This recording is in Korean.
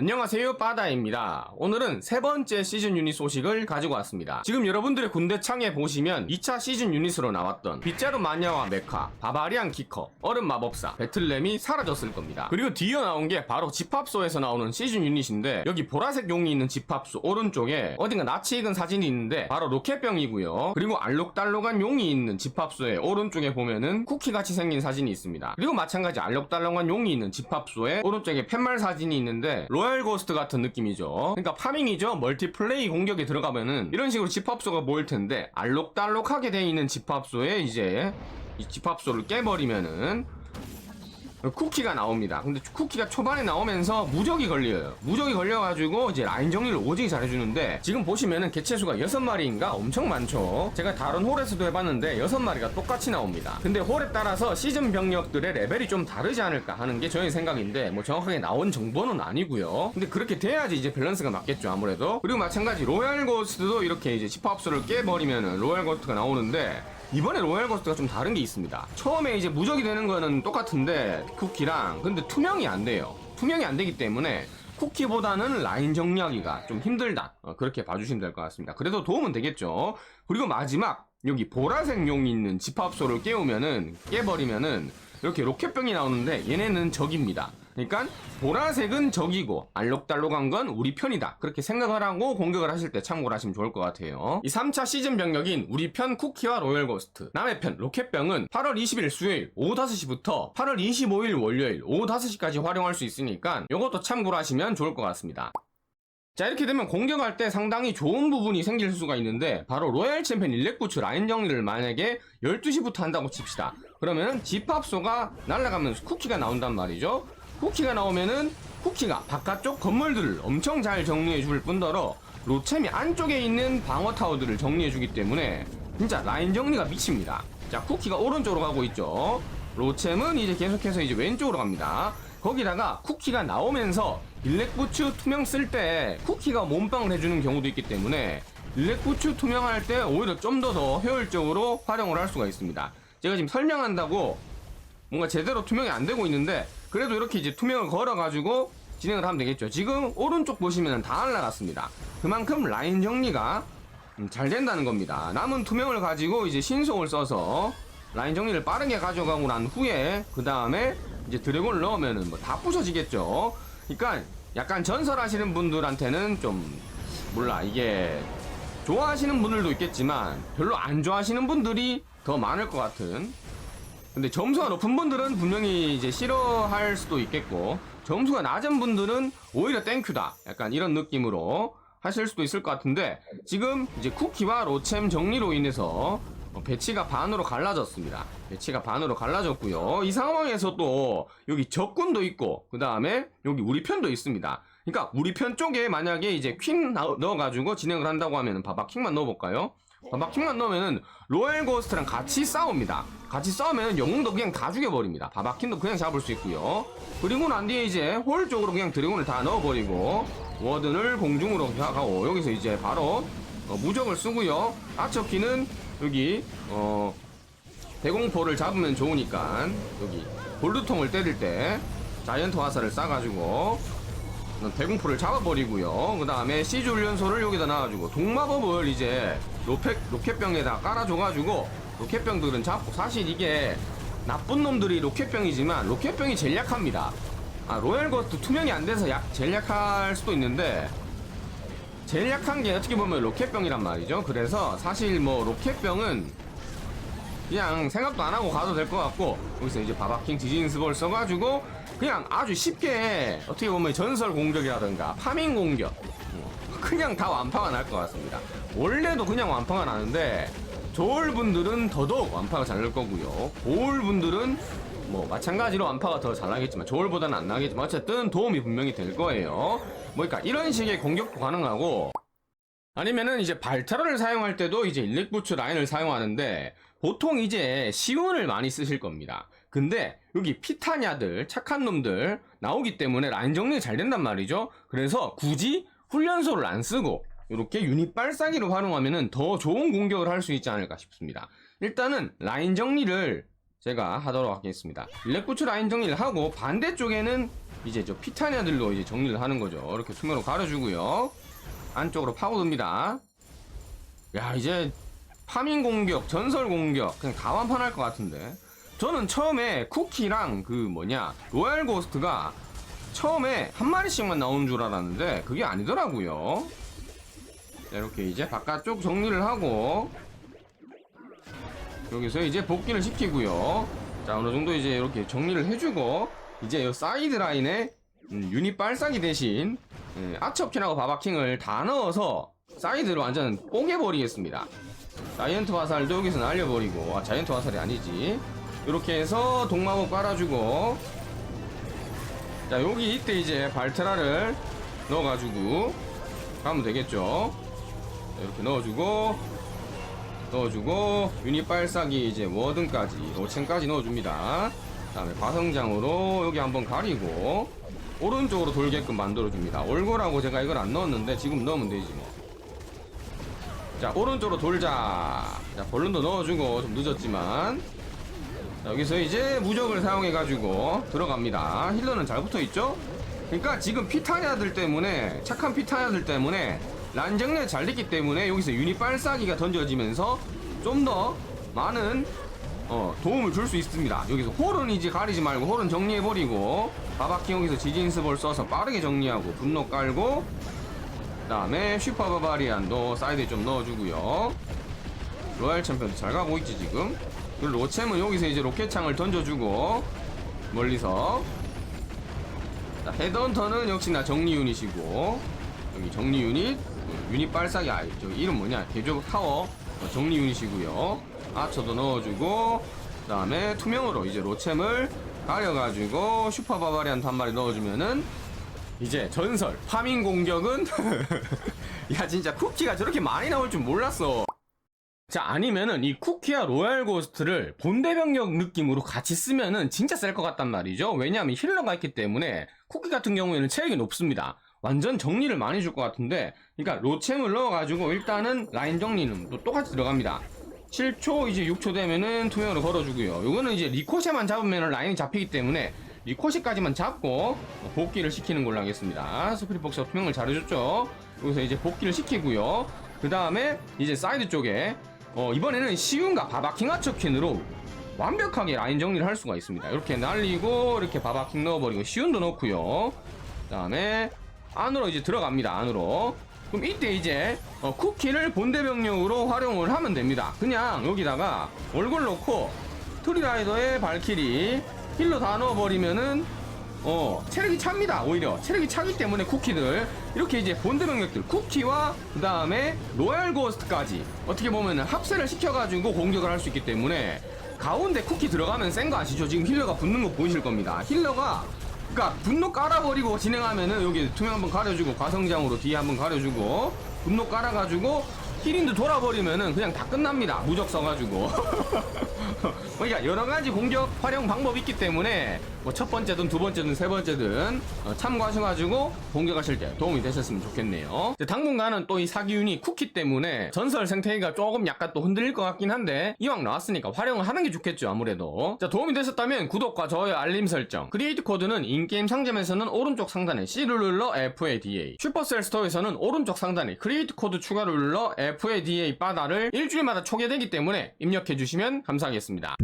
안녕하세요 빠다입니다. 오늘은 세 번째 시즌 유닛 소식을 가지고 왔습니다. 지금 여러분들의 군대 창에 보시면 2차 시즌 유닛으로 나왔던 빗자루 마녀와 메카 바바리안 키커 얼음 마법사 배틀램이 사라졌을 겁니다. 그리고 뒤에 나온 게 바로 집합소에서 나오는 시즌 유닛인데 여기 보라색 용이 있는 집합소 오른쪽에 어딘가 낯이 익은 사진이 있는데 바로 로켓병이고요. 그리고 알록달록한 용이 있는 집합소의 오른쪽에 보면은 쿠키같이 생긴 사진이 있습니다. 그리고 마찬가지 알록달록한 용이 있는 집합소의 오른쪽에 팻말 사진이 있는데 로얄 고스트 같은 느낌이죠. 그러니까 파밍이죠. 멀티플레이 공격에 들어가면은 이런 식으로 집합소가 모일 텐데 알록달록하게 돼 있는 집합소에 이제 이 집합소를 깨버리면은 쿠키가 나옵니다. 근데 쿠키가 초반에 나오면서 무적이 걸려요. 무적이 걸려가지고 이제 라인 정리를 오지게 잘해주는데 지금 보시면은 개체수가 6마리인가 엄청 많죠. 제가 다른 홀에서도 해봤는데 6마리가 똑같이 나옵니다. 근데 홀에 따라서 시즌 병력들의 레벨이 좀 다르지 않을까 하는 게 저의 생각인데 뭐 정확하게 나온 정보는 아니고요. 근데 그렇게 돼야지 이제 밸런스가 맞겠죠 아무래도. 그리고 마찬가지 로얄 고스트도 이렇게 이제 집합수를 깨버리면은 로얄 고스트가 나오는데 이번에 로얄 고스트가 좀 다른 게 있습니다. 처음에 이제 무적이 되는 거는 똑같은데 쿠키랑 근데 투명이 안 돼요. 투명이 안 되기 때문에 쿠키보다는 라인 정리하기가 좀 힘들다. 어, 그렇게 봐주시면 될 것 같습니다. 그래도 도움은 되겠죠. 그리고 마지막 여기 보라색 용이 있는 집합소를 깨우면은 깨버리면은 이렇게 로켓병이 나오는데 얘네는 적입니다. 그러니까 보라색은 적이고 알록달록한 건 우리 편이다. 그렇게 생각을 하고 공격을 하실 때 참고를 하시면 좋을 것 같아요. 이 3차 시즌 병력인 우리 편 쿠키와 로열 고스트 남의 편 로켓병은 8월 20일 수요일 오후 5시부터 8월 25일 월요일 오후 5시까지 활용할 수 있으니까 이것도 참고를 하시면 좋을 것 같습니다. 자 이렇게 되면 공격할 때 상당히 좋은 부분이 생길 수가 있는데 바로 로얄 챔피언 일렉부츠 라인 정리를 만약에 12시부터 한다고 칩시다 그러면은 집합소가 날아가면서 쿠키가 나온단 말이죠 쿠키가 나오면은 쿠키가 바깥쪽 건물들을 엄청 잘 정리해 줄 뿐더러 로챔이 안쪽에 있는 방어 타워들을 정리해 주기 때문에 진짜 라인 정리가 미칩니다. 자 쿠키가 오른쪽으로 가고 있죠. 로챔은 이제 계속해서 이제 왼쪽으로 갑니다. 거기다가 쿠키가 나오면서 일렉부츠 투명 쓸 때 쿠키가 몸빵을 해주는 경우도 있기 때문에 일렉부츠 투명할 때 오히려 좀 더더 효율적으로 활용을 할 수가 있습니다. 제가 지금 설명한다고 뭔가 제대로 투명이 안 되고 있는데 그래도 이렇게 이제 투명을 걸어가지고 진행을 하면 되겠죠. 지금 오른쪽 보시면 다 날라갔습니다. 그만큼 라인 정리가 음, 잘 된다는 겁니다. 남은 투명을 가지고 이제 신속을 써서 라인 정리를 빠르게 가져가고 난 후에 그 다음에 이제 드래곤을 넣으면은 뭐 다 부서지겠죠. 그러니까 약간 전설하시는 분들한테는 좀 몰라 이게 좋아하시는 분들도 있겠지만 별로 안 좋아하시는 분들이 더 많을 것 같은. 근데 점수가 높은 분들은 분명히 이제 싫어할 수도 있겠고 점수가 낮은 분들은 오히려 땡큐다. 약간 이런 느낌으로 하실 수도 있을 것 같은데 지금 이제 쿠키와 로챔 정리로 인해서 어, 배치가 반으로 갈라졌습니다. 배치가 반으로 갈라졌고요. 이 상황에서 또 여기 적군도 있고 그 다음에 여기 우리 편도 있습니다. 그러니까 우리 편 쪽에 만약에 이제 퀸 넣- 넣어가지고 진행을 한다고 하면은 봐봐 킹만 넣어볼까요? 봐봐 킹만 넣으면은 로얄 고스트랑 같이 싸웁니다. 같이 싸우면 영웅도 그냥 다 죽여버립니다. 바바킨도 그냥 잡을 수 있고요. 그리고 난 뒤에 이제 홀 쪽으로 그냥 드래곤을 다 넣어버리고 워든을 공중으로 가고 여기서 이제 바로 어, 무적을 쓰고요. 아처키는 여기 어 대공포를 잡으면 좋으니까 여기 볼드통을 때릴 때 자이언트 화살을 쏴가지고 대공포를 잡아버리고요. 그 다음에 시즈 훈련소를 여기다 놔가지고 동마법을 이제 로켓, 로켓병에다 깔아줘가지고 로켓병들은 잡고 사실 이게 나쁜 놈들이 로켓병이지만 로켓병이 제일 약합니다. 아 로얄 거스트 투명이 안 돼서 약, 제일 약할 수도 있는데 제일 약한 게 어떻게 보면 로켓병이란 말이죠. 그래서 사실 뭐 로켓병은 그냥 생각도 안 하고 가도 될 것 같고 여기서 이제 바바킹 디진스볼 써가지고 그냥 아주 쉽게 어떻게 보면 전설 공격이라든가 파밍 공격 어, 그냥 다 완파가 날 것 같습니다. 원래도 그냥 완파가 나는데 좋을 분들은 더더욱 완파가 잘 날 거고요. 고울 분들은 뭐 마찬가지로 완파가 더 잘 나겠지만 저울보다는 안 나겠지만 어쨌든 도움이 분명히 될 거예요. 뭐 그러니까 이런 식의 공격도 가능하고 아니면은 이제 발타라를 사용할 때도 이제 일렉부츠 라인을 사용하는데 보통 이제 시운을 많이 쓰실 겁니다. 근데 여기 피타냐들 착한 놈들 나오기 때문에 라인 정리 잘 된단 말이죠. 그래서 굳이 훈련소를 안 쓰고 이렇게 유닛 발사기로 활용하면은 더 좋은 공격을 할 수 있지 않을까 싶습니다. 일단은 라인 정리를 제가 하도록 하겠습니다. 일렉부츠 라인 정리를 하고 반대쪽에는 이제 저 피타냐들로 이제 정리를 하는 거죠. 이렇게 투명으로 가려주고요. 안쪽으로 파고듭니다. 야 이제 파밍 공격, 전설 공격 그냥 다 완판할 것 같은데. 저는 처음에 쿠키랑 그 뭐냐 로얄 고스트가 처음에 한 마리씩만 나오는 줄 알았는데 그게 아니더라고요. 자, 이렇게 이제 바깥쪽 정리를 하고 여기서 이제 복귀를 시키고요. 자 어느 정도 이제 이렇게 정리를 해주고 이제 이 사이드 라인에 음, 유닛 발사기 대신 예, 아처킨하고 바바킹을 다 넣어서 사이드로 완전 뽀개버리겠습니다. 자이언트 화살도 여기서 날려버리고 아 자이언트 화살이 아니지 이렇게 해서 동마법 깔아주고 자 여기 이때 이제 발테라를 넣어가지고 가면 되겠죠 자, 이렇게 넣어주고 넣어주고 발사기 이제 워든까지 로첸까지 넣어줍니다. 그 다음에 과성장으로 여기 한번 가리고 오른쪽으로 돌게끔 만들어줍니다. 올고라고 제가 이걸 안 넣었는데 지금 넣으면 되지 뭐. 자 오른쪽으로 돌자. 자 벌룬도 넣어주고 좀 늦었지만. 자, 여기서 이제 무적을 사용해 가지고 들어갑니다. 힐러는 잘 붙어있죠? 그러니까 지금 피타냐들 때문에 착한 피타냐들 때문에 란정리 잘 됐기 때문에 여기서 유닛 발사기가 던져지면서 좀 더 많은 어, 도움을 줄 수 있습니다. 여기서 홀은 이제 가리지 말고 홀은 정리해버리고 바바킹 여기서 지진스볼 써서 빠르게 정리하고 분노 깔고 그 다음에 슈퍼 바바리안도 사이드에 좀 넣어주고요. 로얄 챔피언도 잘 가고 있지 지금. 그리고 로챔은 여기서 이제 로켓창을 던져주고 멀리서 자, 헤드헌터는 역시나 정리 유닛이고 여기 정리 유닛 그 유닛 발사기 아 저기 이름 뭐냐? 개조 타워. 어, 정리 유닛이고요. 아처도 넣어주고 그 다음에 투명으로 이제 로챔을 가려가지고 슈퍼 바바리안 한 마리 넣어주면은 이제 전설 파밍 공격은 야 진짜 쿠키가 저렇게 많이 나올 줄 몰랐어. 자 아니면은 이 쿠키와 로얄 고스트를 본대 병력 느낌으로 같이 쓰면은 진짜 셀 것 같단 말이죠. 왜냐하면 힐러가 있기 때문에 쿠키 같은 경우에는 체력이 높습니다 완전 정리를 많이 줄 것 같은데 그러니까 로챔을 넣어가지고 일단은 라인 정리는 또 똑같이 들어갑니다. 7초 이제 6초 되면은 투명으로 걸어주고요. 요거는 이제 리코시만 잡으면 라인이 잡히기 때문에 리코시까지만 잡고 복귀를 시키는 걸로 하겠습니다. 스프릿복스가 투명을 잘해줬죠? 여기서 이제 복귀를 시키고요. 그 다음에 이제 사이드 쪽에 어, 이번에는 시윤과 바바킹 아처킨으로 완벽하게 라인 정리를 할 수가 있습니다. 이렇게 날리고 이렇게 바바킹 넣어버리고 시윤도 넣고요. 그 다음에 안으로 이제 들어갑니다. 안으로. 그럼 이때 이제 어, 쿠키를 본대병력으로 활용을 하면 됩니다. 그냥 여기다가 얼굴 넣고 트리라이더의 발키리 힐러 다 넣어버리면은 어 체력이 찹니다 오히려 체력이 차기 때문에 쿠키들 이렇게 이제 본드 병력들 쿠키와 그 다음에 로얄 고스트까지 어떻게 보면 합세를 시켜가지고 공격을 할 수 있기 때문에 가운데 쿠키 들어가면 센 거 아시죠 지금 힐러가 붙는 거 보이실 겁니다 힐러가 그니까 분노 깔아버리고 진행하면은 여기 투명 한번 가려주고 과성장으로 뒤에 한번 가려주고 분노 깔아가지고 힐인도 돌아버리면은 그냥 다 끝납니다. 무적 써가지고. 그러니까 여러 가지 공격 활용 방법이 있기 때문에 뭐 첫 번째든 두 번째든 세 번째든 어, 참고하셔가지고 공격하실 때 도움이 되셨으면 좋겠네요. 당분간은 또 이 사기윤이 쿠키 때문에 전설 생태계가 조금 약간 또 흔들릴 것 같긴 한데 이왕 나왔으니까 활용을 하는 게 좋겠죠 아무래도. 자 도움이 되셨다면 구독과 좋아요 알림 설정. 크리에이트 코드는 인게임 상점에서는 오른쪽 상단에 C를 눌러 FADA. 슈퍼셀 스토어에서는 오른쪽 상단에 크리에이트 코드 추가를 눌러 FADA 바다를 일주일마다 초계되기 때문에 입력해 주시면 감사하겠습니다.